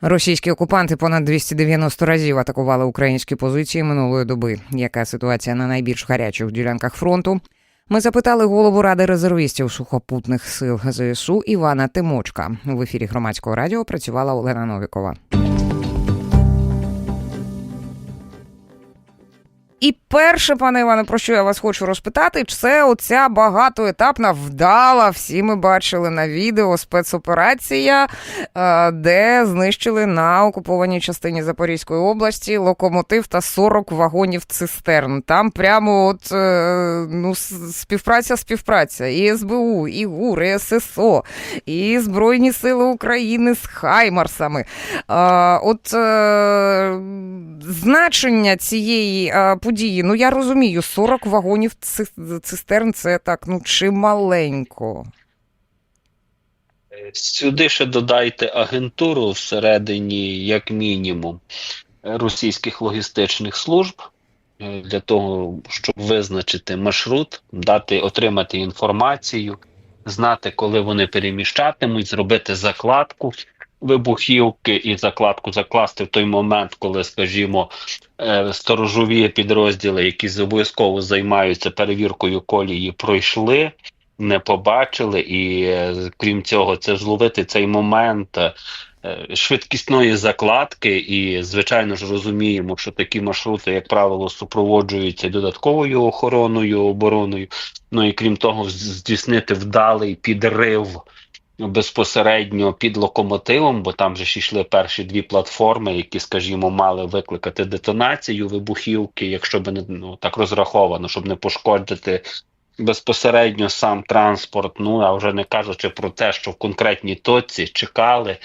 Російські окупанти понад 290 разів атакували українські позиції минулої доби. Яка ситуація на найбільш гарячих ділянках фронту? Ми запитали голову ради резервістів сухопутних сил ЗСУ Івана Тимочка. В ефірі громадського радіо працювала Олена Новікова. І перше, пане Іване, про що я вас хочу розпитати, це оця багатоетапна вдала. Всі ми бачили на відео спецоперація, е, де знищили на окупованій частині Запорізької області локомотив та 40 вагонів цистерн. Там прямо от е, ну, співпраця, співпраця. І СБУ, і ГУР, і ССО, і Збройні Сили України з Хаймарсами. Е, От значення цієї події, ну я розумію, 40 вагонів ци- цистерн це так, ну чималенько. Сюди ще додайте агентуру всередині, як мінімум, російських логістичних служб е, для того, щоб визначити маршрут, дати, отримати інформацію, знати, коли вони переміщатимуть, зробити закладку вибухівки і закладку закласти в той момент, коли, скажімо, е, сторожові підрозділи, які обов'язково займаються перевіркою колії, пройшли не побачили, і е, крім цього, це зловити цей момент е, швидкісної закладки. І, звичайно ж, розуміємо, що такі маршрути, як правило, супроводжуються додатковою охороною, обороною. Ну і крім того, здійснити вдалий підрив. Безпосередньо під локомотивом, бо там же ж йшли перші дві платформи, які, скажімо, мали викликати детонацію вибухівки, якщо би не ну так розраховано, щоб не пошкодити безпосередньо сам транспорт. Ну а вже не кажучи про те, що в конкретній точці чекали,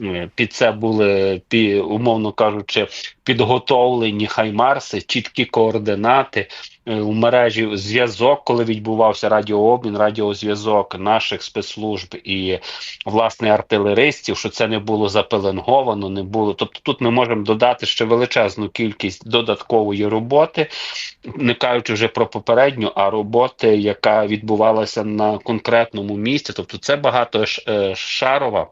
е, під це були пі, умовно кажучи, підготовлені хаймарси, чіткі координати. е, У мережі зв'язок, коли відбувався радіообмін, радіозв'язок наших спецслужб і власне артилеристів, що це не було запеленговано, не було. Тобто тут ми можемо додати ще величезну кількість додаткової роботи, не кажучи вже про попередню, а роботи, яка відбувалася на конкретному місці. Тобто, це багатошарова,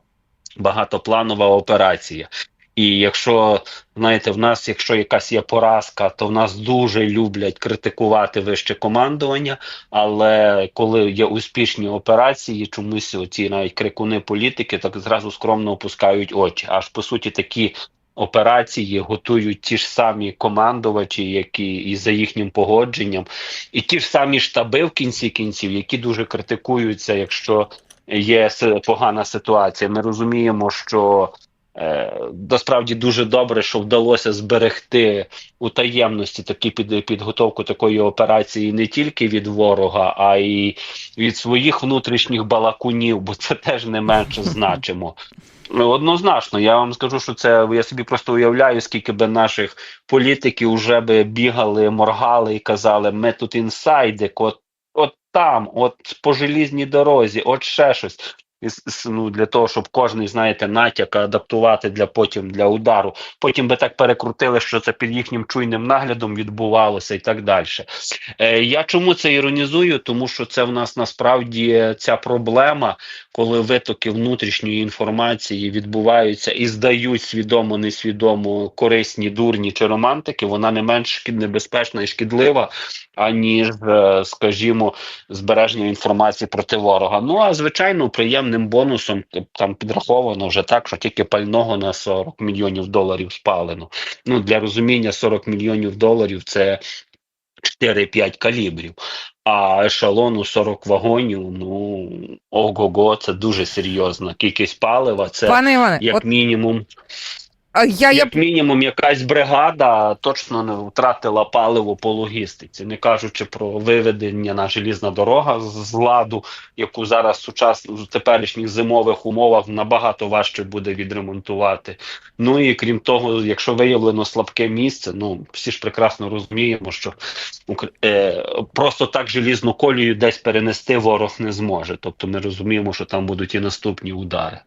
багатопланова операція. І якщо знаєте, в нас, якщо якась є поразка, то в нас дуже люблять критикувати вище командування. Але коли є успішні операції, чомусь оці навіть крикуни політики так зразу скромно опускають очі. Аж по суті такі операції готують ті ж самі командувачі, які і за їхнім погодженням, і ті ж самі штаби в кінці кінців, які дуже критикуються, якщо є погана ситуація. Ми розуміємо, що. Е, насправді дуже добре, що вдалося зберегти у таємності такі під підготовку такої операції не тільки від ворога, а й від своїх внутрішніх балакунів, бо це теж не менше значимо. Ну, Однозначно, я вам скажу, що це я собі просто уявляю, скільки би наших політиків вже би бігали, моргали і казали: ми тут інсайдик, от, от там, от по желізній дорозі, от ще щось. Ну, для того, щоб кожний, знаєте, натяк адаптувати для потім для удару. Потім би так перекрутили, що це під їхнім чуйним наглядом відбувалося і так далі. Е, я чому це іронізую? Тому що це в нас насправді ця проблема, коли витоки внутрішньої інформації відбуваються і здають свідомо, несвідомо корисні, дурні чи романтики, вона не менш небезпечна і шкідлива, аніж, е, скажімо, збереження інформації проти ворога. Ну а звичайно, приємним бонусом там підраховано вже так, що тільки пального на 40 мільйонів доларів спалено. Ну для розуміння 40 мільйонів доларів це 4-5 калібрів. А ешелону 40 вагонів, ну ого-го, це дуже серйозна кількість палива. Це Пане Іване, як от мінімум, я, як мінімум, якась бригада точно не втратила паливо по логістиці, не кажучи про виведення на желізна дорога з ладу, яку зараз сучасно в теперішніх зимових умовах набагато важче буде відремонтувати. Ну і крім того, якщо виявлено слабке місце, ну всі ж прекрасно розуміємо, що е, просто так желізну колію десь перенести ворог не зможе. Тобто ми розуміємо, що там будуть і наступні удари.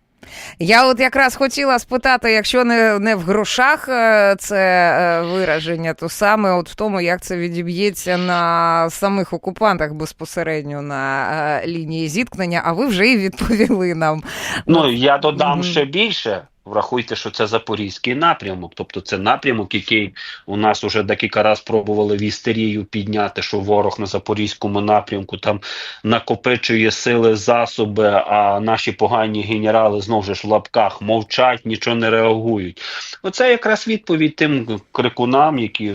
Я от якраз хотіла спитати, якщо не, не в грошах е, це е, вираження, то саме от в тому, як це відіб'ється на самих окупантах безпосередньо на е, лінії зіткнення, а ви вже і відповіли нам. Ну я додам Мгм. ще більше. Врахуйте, що це запорізький напрямок, тобто це напрямок, який у нас уже декілька разів пробували в істерію підняти, що ворог на запорізькому напрямку там накопичує сили, засоби, а наші погані генерали знову ж в лапках мовчать, нічого не реагують. Оце якраз відповідь тим крикунам, які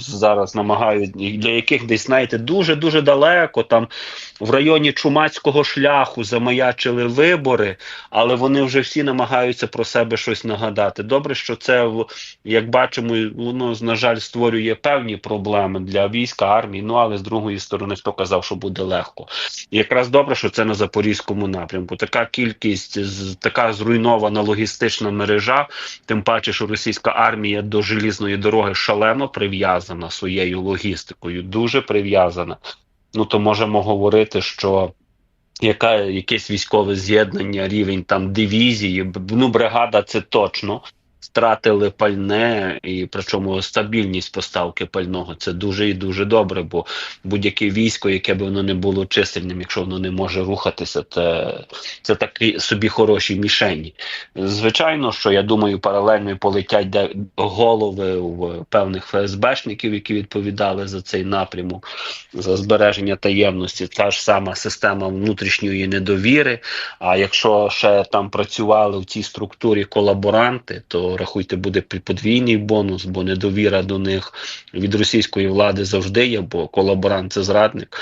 зараз намагають, для яких десь знаєте дуже дуже далеко, там в районі Чумацького шляху замаячили вибори, але вони вже всі намагаються про себе щось нагадати. Добре, що це як бачимо, воно на жаль створює певні проблеми для війська, армії. Ну але з другої сторони, хто казав, що буде легко. І якраз добре, що це на запорізькому напрямку. Така кількість така зруйнована логістична мережа. Тим паче, що російська армія до желізної дороги шалено прив'язана своєю логістикою, дуже прив'язана. Ну то можемо говорити, що яка якесь військове з'єднання, рівень там дивізії, ну бригада це точно. Втратили пальне, і причому стабільність поставки пального це дуже і дуже добре, бо будь-яке військо, яке б воно не було чисельним, якщо воно не може рухатися, це, це такі собі хороші мішені. Звичайно, що я думаю, паралельно полетять голови в певних ФСБшників, які відповідали за цей напрямок, за збереження таємності. Та ж сама система внутрішньої недовіри. А якщо ще там працювали в цій структурі колаборанти, то рахуйте, буде подвійний бонус, бо недовіра до них від російської влади завжди є, бо колаборант це зрадник.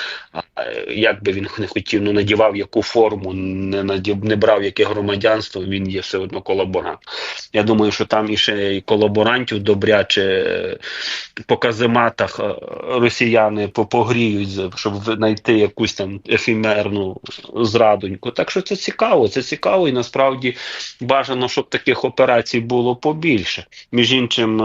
Е, як би він не хотів, ну надівав яку форму, не надів, не брав яке громадянство, він є все одно колаборант. Я думаю, що там іще і колаборантів добряче е, по казематах е, росіяни по- погріють, щоб знайти якусь там ефемерну зрадоньку. Так що це цікаво, це цікаво, і насправді бажано, щоб таких операцій було побільше. Між іншим,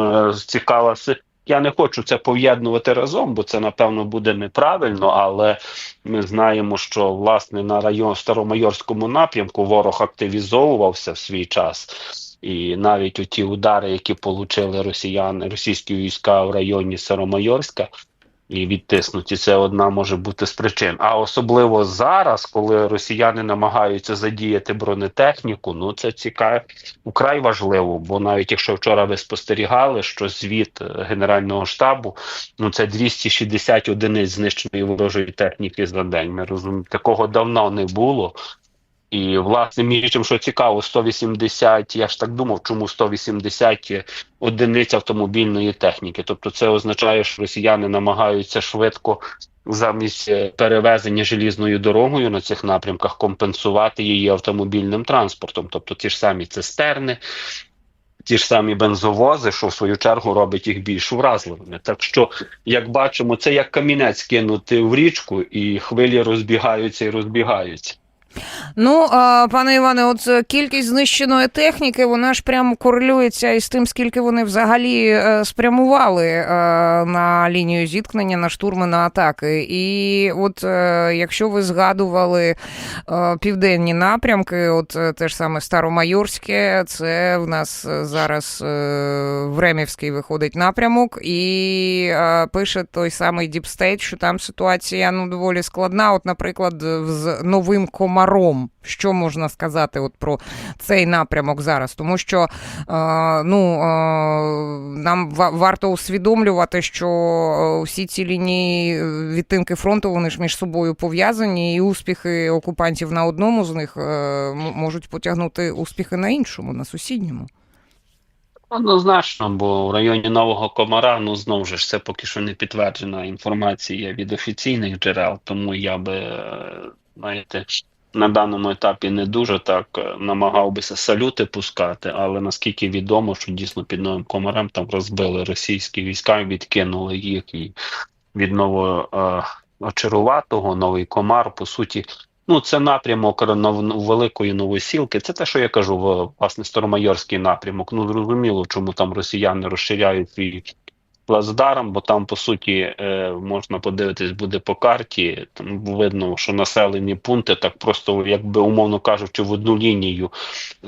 цікава я не хочу це поєднувати разом, бо це напевно буде неправильно, але ми знаємо, що власне на район Старомайорському напрямку ворог активізовувався в свій час. І навіть у ті удари, які отримали росіяни, російські війська в районі Старомайорська, і відтиснуті, це одна може бути з причин. А особливо зараз, коли росіяни намагаються задіяти бронетехніку, ну це цікаво, украй важливо. Бо навіть якщо вчора ви спостерігали, що звіт е, Генерального штабу, ну це 260 одиниць знищеної ворожої техніки за день. Ми розуміємо, такого давно не було. І власне між чим, що цікаво, 180, я ж так думав, чому 180 одиниць автомобільної техніки. Тобто, це означає, що росіяни намагаються швидко замість е, перевезення желізною дорогою на цих напрямках компенсувати її автомобільним транспортом, тобто ті ж самі цистерни. Ті ж самі бензовози, що в свою чергу робить їх більш вразливими. Так що, як бачимо, це як камінець кинути в річку, і хвилі розбігаються і розбігаються. Ну, пане Іване, от е, кількість знищеної техніки, вона ж прямо корелюється із тим, скільки вони взагалі е, спрямували е, на лінію зіткнення, на штурми, на атаки. І от якщо ви згадували південні напрямки, от те ж саме Старомайорське, це в нас зараз Времівський виходить напрямок, і пише той самий Діпстейт, що там ситуація ну доволі складна. От, наприклад, з новим комаром. Що можна сказати от про цей напрямок зараз? Тому що е, ну, е, нам ва- варто усвідомлювати, що е, всі ці лінії е, відтинки фронту вони ж між собою пов'язані, і успіхи окупантів на одному з них е, можуть потягнути успіхи на іншому, на сусідньому. Однозначно, бо в районі Нового Комара, ну знову ж це поки що не підтверджена інформація від офіційних джерел, тому я би, е, знаєте, на даному етапі не дуже так е, намагав бися салюти пускати, але наскільки відомо, що дійсно під Новим Комарем там розбили російські війська, відкинули їх і від нового е, новий комар, по суті. Ну, це напрямок великої новосілки. Це те, що я кажу, власне, Старомайорський напрямок. Ну, зрозуміло, чому там росіяни розширяють свій плацдарм, бо там, по суті, е, можна подивитись, буде по карті. Там видно, що населені пункти так просто, якби умовно кажучи, в одну лінію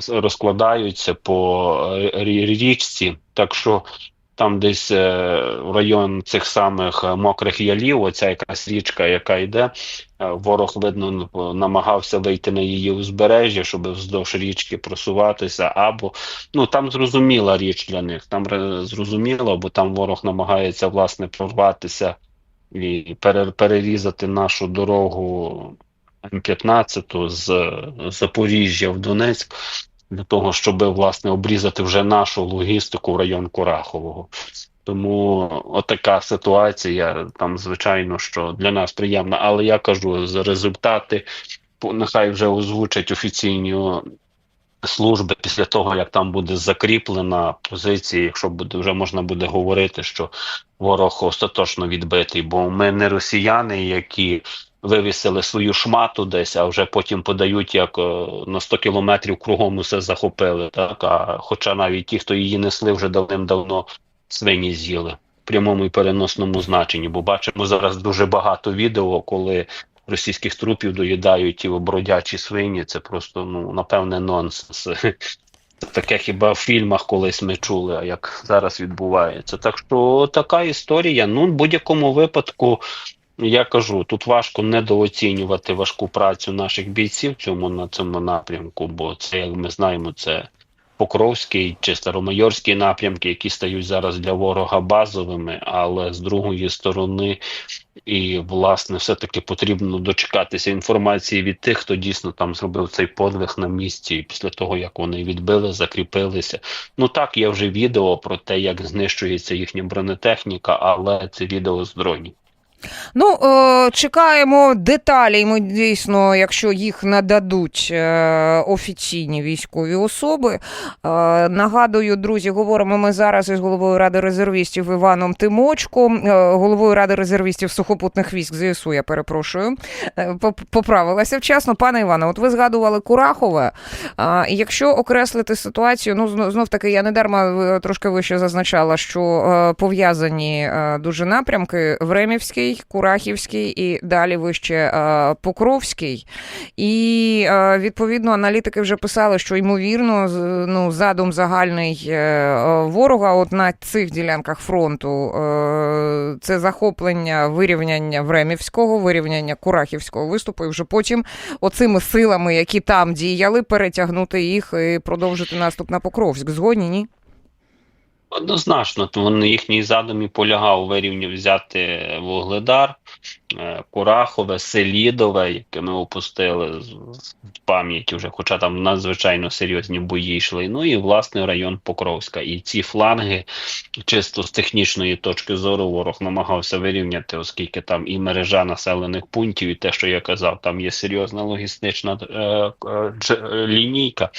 розкладаються по е, річці. Так що там десь е, в район цих самих е, мокрих ялів, оця якась річка, яка йде. е, Ворог, видно, намагався вийти на її узбережжя, щоб вздовж річки просуватися, або ну там зрозуміла річ для них. Там зрозуміло, бо там ворог намагається власне прорватися і перерізати нашу дорогу М15 з Запоріжжя в Донецьк для того, щоб власне обрізати вже нашу логістику в район Курахового. Тому отака ситуація там, звичайно, що для нас приємна. Але я кажу, за результати нехай вже озвучать офіційні служби після того, як там буде закріплена позиція, якщо буде вже можна буде говорити, що ворог остаточно відбитий, бо ми не росіяни, які вивісили свою шмату десь, а вже потім подають, як е, на 100 кілометрів кругом усе захопили. Так а хоча навіть ті, хто її несли, вже давним-давно свині з'їли в прямому і переносному значенні. Бо бачимо зараз дуже багато відео, коли російських трупів доїдають ті бродячі свині. Це просто ну напевне нонсенс. Це таке хіба в фільмах колись ми чули, а як зараз відбувається. Так що така історія. Ну, в будь-якому випадку, я кажу, тут важко недооцінювати важку працю наших бійців цьому на цьому напрямку, бо це, як ми знаємо, це Покровський чи Старомайорський напрямки, які стають зараз для ворога базовими, але з другої сторони, і власне, все-таки потрібно дочекатися інформації від тих, хто дійсно там зробив цей подвиг на місці, після того як вони відбили, закріпилися. Ну так, є вже відео про те, як знищується їхня бронетехніка, але це відео з дронів. Ну, е, чекаємо деталей. Ми дійсно, якщо їх нададуть е, офіційні військові особи. Е, нагадую, друзі, говоримо ми зараз із головою ради резервістів Іваном Тимочко, е, головою ради резервістів сухопутних військ ЗСУ, я перепрошую. Поправилася вчасно. Пане Іване, от ви згадували Курахове. Якщо окреслити ситуацію, ну знов, таки я не дарма трошки вище зазначала, що пов'язані дуже напрямки Времівський, Курахівський і далі вище е, Покровський. І е, відповідно аналітики вже писали, що ймовірно, ну задум загальний е, ворога, от на цих ділянках фронту, це захоплення вирівняння Времівського, вирівняння Курахівського виступу, і вже потім оцими силами, які там діяли, перетягнути їх і продовжити наступ на Покровськ. Згодні, ні? Однозначно, вони їхній задум і полягав у вирівні взяти Вугледар, е, Курахове, Селідове, яке ми опустили з пам'яті вже, хоча там надзвичайно серйозні бої йшли. Ну і власне район Покровська. І ці фланги, чисто з технічної точки зору, ворог намагався вирівняти, оскільки там і мережа населених пунктів, і те, що я казав, там є серйозна логістична е, е, дж- лінійка.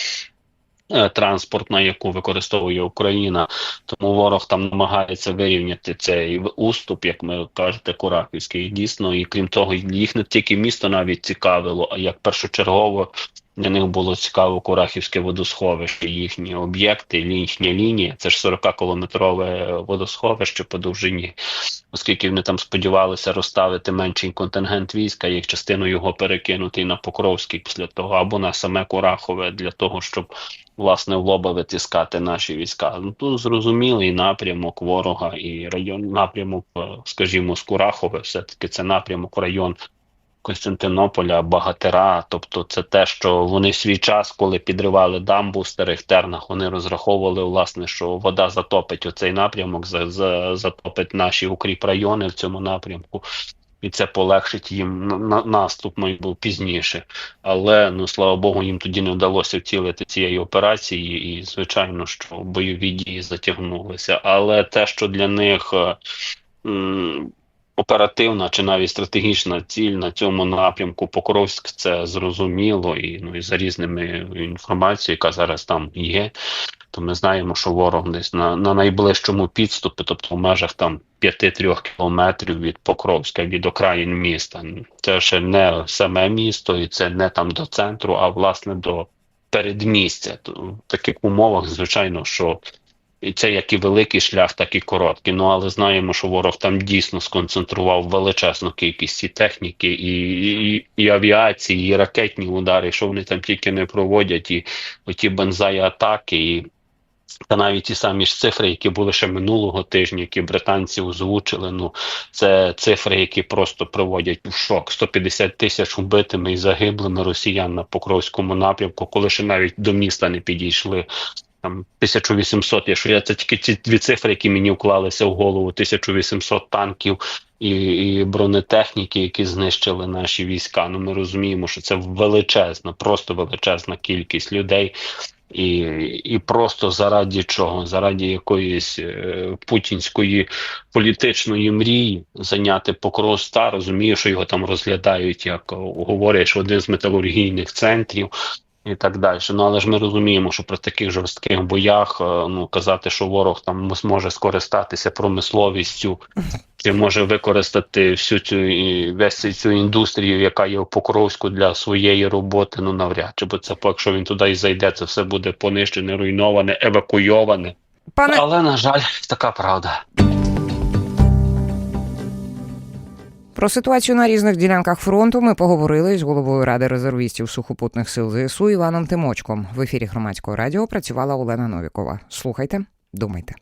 Е, Транспортна, яку використовує Україна, тому ворог там намагається вирівняти цей уступ, як ми кажете, Кураківський. Дійсно, і крім того, їх не тільки місто навіть цікавило, а як першочергово для них було цікаво Курахівське водосховище, їхні об'єкти, їхня лінія. Це ж 40-кілометрове водосховище по довжині, оскільки вони там сподівалися розставити менший контингент війська, як частину його перекинути на Покровський після того, або на саме Курахове для того, щоб власне в лоба витискати наші війська. Ну тут зрозумілий напрямок ворога і район напрямок, е, скажімо, з Курахове, все таки це напрямок район. Костянтинополя, Багатира, тобто це те, що вони в свій час, коли підривали дамбу в старих тернах, вони розраховували власне, що вода затопить оцей напрямок, за, за, затопить наші укріп райони в цьому напрямку, і це полегшить їм на, на, наступ був пізніше. Але ну слава Богу, їм тоді не вдалося втілити цієї операції, і звичайно, що бойові дії затягнулися. Але те, що для них е, оперативна чи навіть стратегічна ціль на цьому напрямку Покровськ, це зрозуміло, і ну і за різними інформацією, яка зараз там є. То ми знаємо, що ворог десь на, на найближчому підступі, тобто в межах там 5-3 кілометрів від Покровська, від окраїн міста. Це ще не саме місто, і це не там до центру, а власне до передмістя. То в таких умовах, звичайно, що і це як і великий шлях, так і короткий. Ну але знаємо, що ворог там дійсно сконцентрував величезну кількість і техніки, і, і, і авіації, і ракетні удари, що вони там тільки не проводять, і оті бензаї атаки, і Та навіть ті самі ж цифри, які були ще минулого тижня, які британці озвучили. Ну це цифри, які просто приводять у шок: 150 тисяч убитими і загиблими росіян на Покровському напрямку, коли ще навіть до міста не підійшли. Там 1800, якщо я це тільки ці дві цифри, які мені вклалися в голову: 1800 танків і, і бронетехніки, які знищили наші війська. Ну ми розуміємо, що це величезна, просто величезна кількість людей. І, і просто заради чого? Заради якоїсь е, путінської політичної мрії зайняти покров ста, розумію, що його там розглядають, як говорять, один з металургійних центрів. І так далі. Ну але ж ми розуміємо, що при таких жорстких боях е, ну казати, що ворог там зможе скористатися промисловістю, чи може використати всю цю весь цю- цю індустрію, яка є в Покровську для своєї роботи, ну навряд чи, бо це якщо він туди і зайде, це все буде понищене, руйноване, евакуйоване. Пане Але на жаль, така правда. Про ситуацію на різних ділянках фронту ми поговорили з головою ради резервістів сухопутних сил ЗСУ Іваном Тимочком. В ефірі громадського радіо працювала Олена Новікова. Слухайте, думайте.